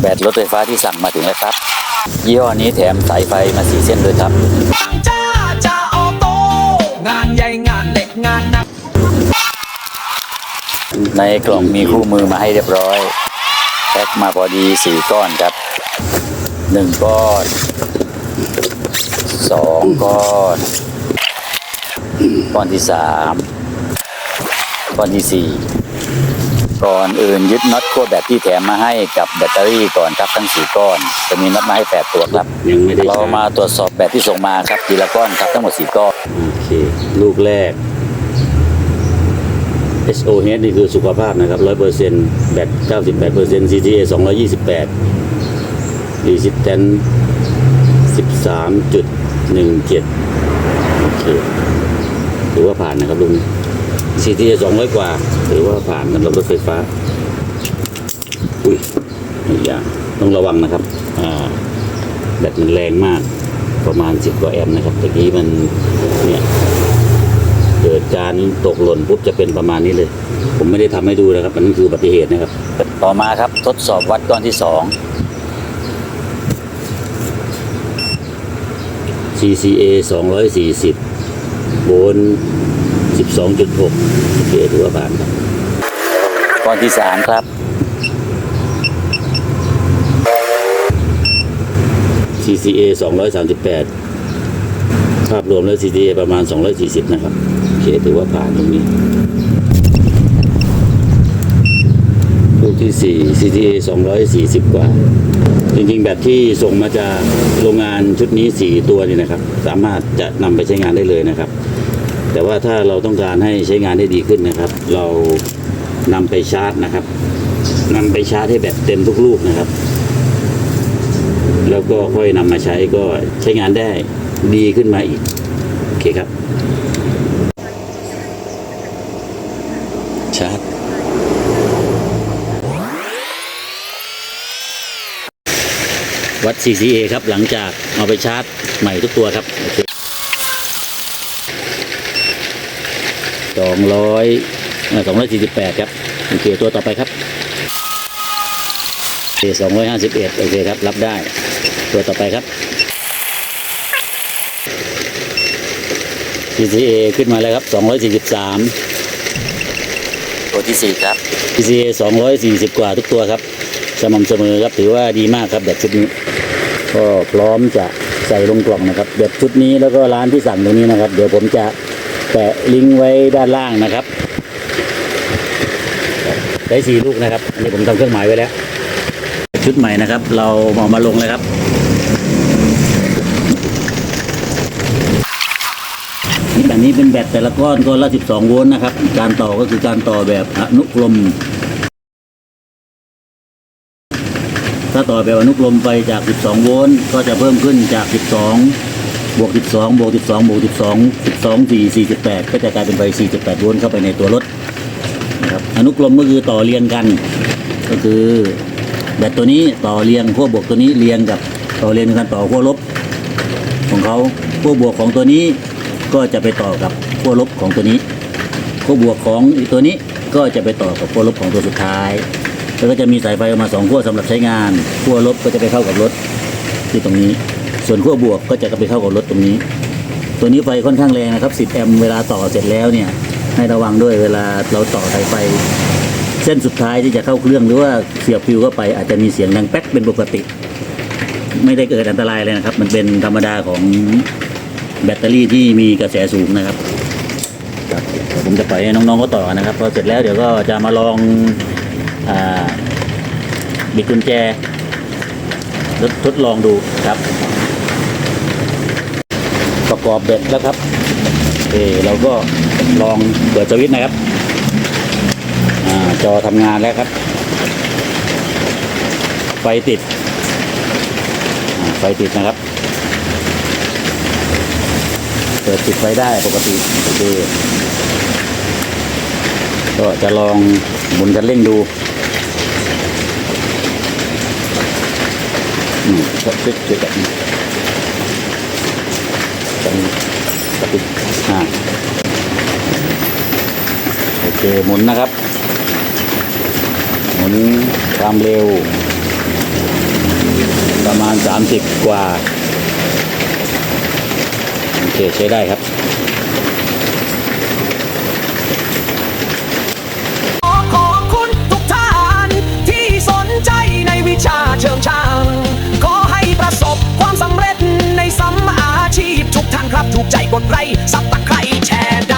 แบตรถไฟฟ้าที่สั่งมาถึงแล้วครับ ยี่ห้อนี้แถมสายไฟมาสีเส้นด้วยครับจ้าจ้าออโต้งานใหญ่งานเล็กงานหนักในกล่องมีคู่มือมาให้เรียบร้อยแพ็คมาพอดีสี่ก้อนครับหนึ่งก้อนสองก้อนก้อนที่สามก้อนที่สี่ ก่อนอื่นยึดน็อตขั้วแบตที่แถมมาให้กับแบตเตอรี่ก่อนครับทั้งสี่ก้อน จะมีน็อตมาให้แปดตัวครับ ยังไม่ได้เราชาร์จมาตรวจสอบแบตที่ส่งมาครับทีละก้อนครับทั้งหมดสี่ก้อน โอเค ลูกแรก SOH นี่คือสุขภาพนะครับ 100%แบต98% CTA 228 Resistance 13.17 โอเค ถือว่าผ่านนะครับลุง CTA 200กว่าถือว่าผ่านสำหรับรถไฟฟ้า อุ้ยอีกอย่างต้องระวังนะครับอ่าแบตมันแรงมากประมาณ10กว่าแอมป์นะครับตะกี้มันเนี่ยเกิดการตกหล่นปุ๊บจะเป็นประมาณนี้เลย ผมไม่ได้ทำให้ดูนะครับอันนั้นคืออุบัติเหตุนะครับ ต่อมาครับทดสอบวัดก้อนที่สอง CCA 240โวลต์ 12.6โอเคถือว่าผ่านครับก้อนที่สามครับ CCA 238 ภาพรวมแล้ว CCA ประมาณ 240 นะครับโอเคถือว่าผ่านตรงนี้ ลูกที่ 4 CCA 240 กว่า จริงๆ แบบที่ส่งมาจากโรงงานชุดนี้ 4 ตัวนี่นะครับ สามารถจะนำไปใช้งานได้เลยนะครับ แต่ว่าถ้าเราต้องการให้ใช้งานได้ดีขึ้นนะครับ เรานำไปชาร์จนะครับนำไปชาร์จให้แบตเต็มทุกลูกนะครับ แล้วก็ค่อยนำมาใช้ก็ใช้งานได้ดีขึ้นมาอีก โอเคครับ ชาร์จวัด CCA ครับหลังจากเอาไปชาร์จใหม่ทุกตัวครับโอเค สองร้อยสองร้อยสี่สิบแปดครับโอเคตัวต่อไปครับโอเคสองร้อยห้าสิบเอ็ดโอเคครับ รับได้ ตัวต่อไปครับ CCA ขึ้นมาแล้วครับสองร้อยสี่สิบสามตัวที่สี่ครับ PCA 240กว่าทุกตัวครับ สม่ำเสมอครับถือว่าดีมากครับแบบชุดนี้ ก็พร้อมจะใส่ลงกล่องนะครับแบบชุดนี้แล้วก็ร้านที่สั่งตรงนี้นะครับ เดี๋ยวผมจะ แปะลิงก์ไว้ด้านล่างนะครับ ได้สี่ลูกนะครับอันนี้ผมทำเครื่องหมายไว้แล้ว ชุดใหม่นะครับ เราเอามาลงเลยครับ อันนี้เป็นแบตแต่ละก้อนก้อนละ 12 โวลต์นะครับ การต่อก็คือการต่อแบบอนุกรม ถ้าต่อแบบอนุกรมไปจาก 12 โวลต์ก็จะเพิ่มขึ้นจาก 12 บวก 12 บวก 12 บวก 12 12 4 48 ก็จะกลายเป็นไป48โวลต์เข้าไปในตัวรถนะครับอนุกรมก็คือต่อเรียงกัน ก็คือแบตตัวนี้ต่อเรียงขั้วบวกตัวนี้เรียงกับต่อเรียงกันต่อขั้วลบของเขาขั้วบวกของตัวนี้ก็จะไปต่อกับขั้วลบของตัวนี้ขั้วบวกของตัวนี้ก็จะไปต่อกับขั้วลบของตัวสุดท้าย แล้วก็จะมีสายไฟออกมาสองขั้วสำหรับใช้งานขั้วลบก็จะไปเข้ากับรถที่ตรงนี้ ส่วนขั้วบวกก็จะไปเข้ากับรถตรงนี้ ตัวนี้ไฟค่อนข้างแรงนะครับ 10 แอมป์เวลาต่อเสร็จแล้วเนี่ย ให้ระวังด้วยเวลาเราต่อสายไฟ เส้นสุดท้ายที่จะเข้าเครื่องหรือว่าเสียบฟิวเข้าไป อาจจะมีเสียงดังแป๊กเป็นปกติ ไม่ได้เกิดอันตรายเลยนะครับ มันเป็นธรรมดาของแบตเตอรี่ที่มีกระแสสูงนะครับครับผมจะปล่อยให้น้องๆก็ต่อนะครับพอเสร็จแล้วเดี๋ยวก็จะมาลองอบิดกุญแจทดทดลองดูครับ กอบเบ็ดแล้วครับโอเคเราก็ลองเปิดสวิตช์นะครับอาจอทำงานแล้วครับ ไฟติดอ่าไฟติดนะครับ เปิดปิดไฟได้ปกติโอเคก็จะลองหมุนกันเร่งดูอืมก็ช่วยช่วยกัน เป็นกระติกอ่โอเคหมุนนะครับ หมุนความเร็ว ประมาณ 30 กว่า โอเคใช้ได้ครับ ถูกใจกดไลค์ซับตะไคร้แชร์ได้